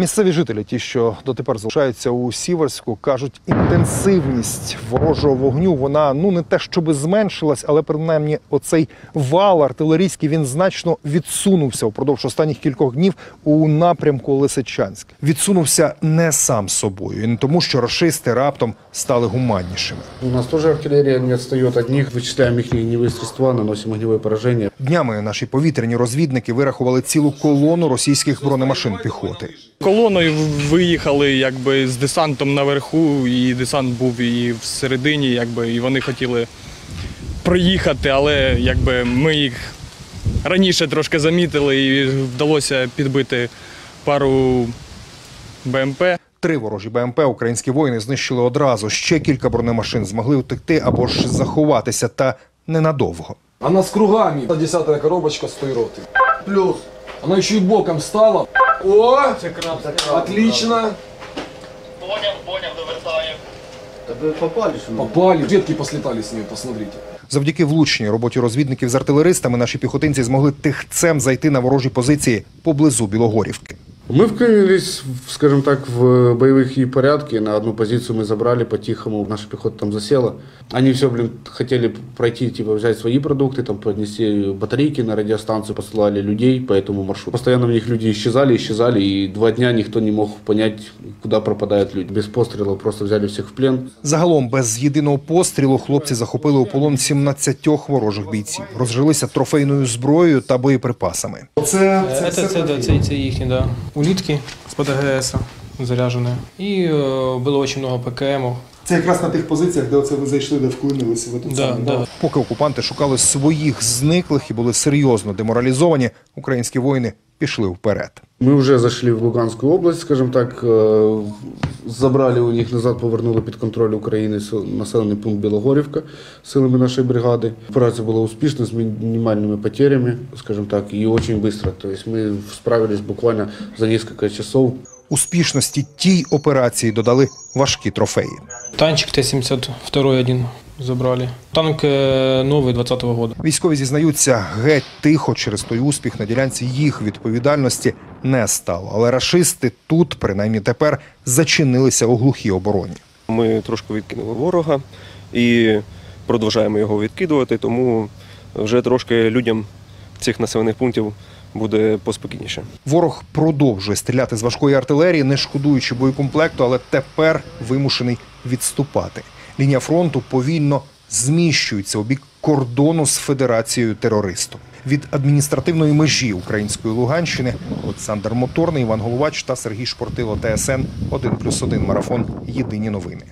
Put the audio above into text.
Місцеві жителі, ті, що дотепер залишаються у Сіверську, кажуть, інтенсивність ворожого вогню вона ну не те, щоби зменшилась, але принаймні оцей вал артилерійський він значно відсунувся впродовж останніх кількох днів у напрямку Лисичанськ. Відсунувся не сам собою, і не тому, що рашисти раптом стали гуманнішими. У нас тоже артиллерия не отстает от них. Вычисляем их огневые средства, наносим огневое поражение. Днями наші повітряні розвідники вирахували цілу колону російських бронемашин піхоти. Колоною виїхали якби з десантом наверху, і десант був і всередині, якби, і вони хотіли проїхати, але якби ми їх раніше трошки замітили і вдалося підбити пару БМП. Три ворожі БМП українські воїни знищили одразу. Ще кілька бронемашин змогли утекти або ж заховатися, та ненадовго. Она с кругами. Десятая коробочка с той роты. Плюс. Она еще и боком стала. О! Отлично. Попали. Ветки послетали с нее, посмотрите. Завдяки влучній роботі розвідників з артилеристами наші піхотинці змогли тихцем зайти на ворожі позиції поблизу Білогорівки. Мы вклинились, в, скажем так, в боевые порядки. На одну позицию мы забрали по-тихому. Наша пехота там засела. Они все, блин, хотели пройти, типа, взять свои продукты, там, поднести батарейки на радиостанцию, посылали людей по этому маршруту. Постоянно в них люди исчезали, исчезали, и два дня никто не мог понять, куда пропадают люди. Без пострелов просто взяли всех в плен. Загалом без єдиного пострілу хлопці захопили у полон 17 ворожих бійців, розжилися трофейною зброєю та боєприпасами. Це, це, це, да, це, це їхні, да. Улітки з ПДГС заряджені. І е, було дуже багато ПКМів. Це якраз на тих позиціях, де оце ви зайшли, де вклинилися в тут Да, самий, да. Поки окупанти шукали своїх зниклих і були серйозно деморалізовані, українські воїни пішли вперед. Мы уже зашли в Луганскую область, скажем так, э, забрали у них назад, повернули під контроль України населений пункт Білогорівка силами нашої бригади. Операція була успішна з мінімальними потерями, скажем так, і дуже швидко. Тобто ми справились буквально за кілька часов. Успішності тій операції додали важкі трофеї. Танчик Т-72 один забрали. Танк е, новий 20-го года. Військові зізнаються геть тихо через той успіх на ділянці їх відповідальності не стало. Але рашисти тут, принаймні тепер, зачинилися у глухій обороні. Ми трошки відкинули ворога і продовжуємо його відкидувати, тому вже трошки людям цих населених пунктів буде поспокійніше. Ворог продовжує стріляти з важкої артилерії, не шкодуючи боєкомплекту, але тепер вимушений відступати. Лінія фронту повільно зміщується у бік кордону з федерацією терористу Від адміністративної межі української Луганщини Олександр Моторний, Іван Головач та Сергій Шпортило ТСН 1+,1 марафон. Єдині новини.